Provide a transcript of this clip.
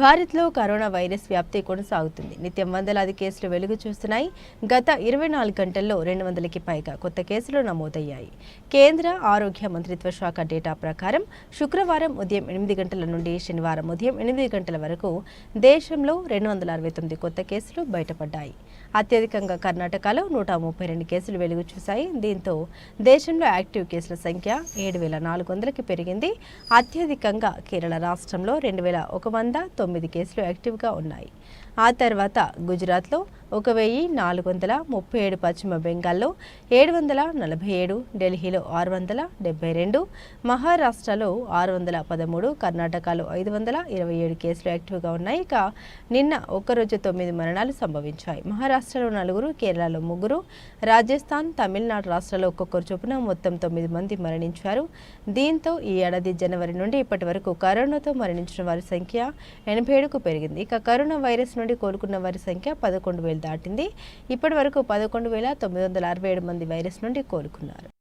భారత్లో corona virus వ్యాప్తి కొనసాగుతుంది. నిత్యం వందలాది కేసులు వెలుగు చూస్తున్నాయి. గత ఇరవై నాలుగు గంటల్లో రెండు వందలకి పైగా కొత్త కేసులు నమోదయ్యాయి. కేంద్ర ఆరోగ్య మంత్రిత్వ శాఖ డేటా ప్రకారం శుక్రవారం ఉదయం ఎనిమిది గంటల నుండి శనివారం ఉదయం ఎనిమిది గంటల వరకు దేశంలో రెండు వందల అరవై తొమ్మిది కొత్త కేసులు బయటపడ్డాయి. అత్యధికంగా కర్ణాటకలో నూట ముప్పై రెండు కేసులు వెలుగు చూశాయి. దీంతో దేశంలో యాక్టివ్ కేసుల సంఖ్య ఏడు వేల నాలుగు వందలకి పెరిగింది. అత్యధికంగా కేరళ రాష్ట్రంలో రెండు వేల ఒక వంద తొమ్మిది కేసులు యాక్టివ్గా ఉన్నాయి. ఆ తర్వాత గుజరాత్లో ఒక వెయ్యి నాలుగు వందల ముప్పై ఏడు పశ్చిమ బెంగాల్లో ఏడు వందల నలభై ఏడు ఢిల్లీలో ఆరు వందల డెబ్బై రెండు మహారాష్ట్రలో ఆరు వందల పదమూడు కర్ణాటకలో ఐదు వందల ఇరవై ఏడు కేసులు యాక్టివ్గా ఉన్నాయి. ఇక నిన్న ఒక్కరోజు తొమ్మిది మరణాలు సంభవించాయి. మహారాష్ట్రలో నలుగురు కేరళలో ముగ్గురు రాజస్థాన్ తమిళనాడు రాష్ట్రాల్లో ఒక్కొక్కరు చొప్పున మొత్తం తొమ్మిది మంది మరణించారు. దీంతో ఈ ఏడాది జనవరి నుండి ఇప్పటి వరకు కరోనాతో మరణించిన వారి సంఖ్య ఎనభై ఏడుకు పెరిగింది. ఇక కరోనా వైరస్ నుండి కోలుకున్న వారి సంఖ్య పదకొండు వేలు దాటింది. ఇప్పటి వరకు పదకొండు వేల తొమ్మిది వందల అరవై ఏడు మంది వైరస్ నుండి కోలుకున్నారు.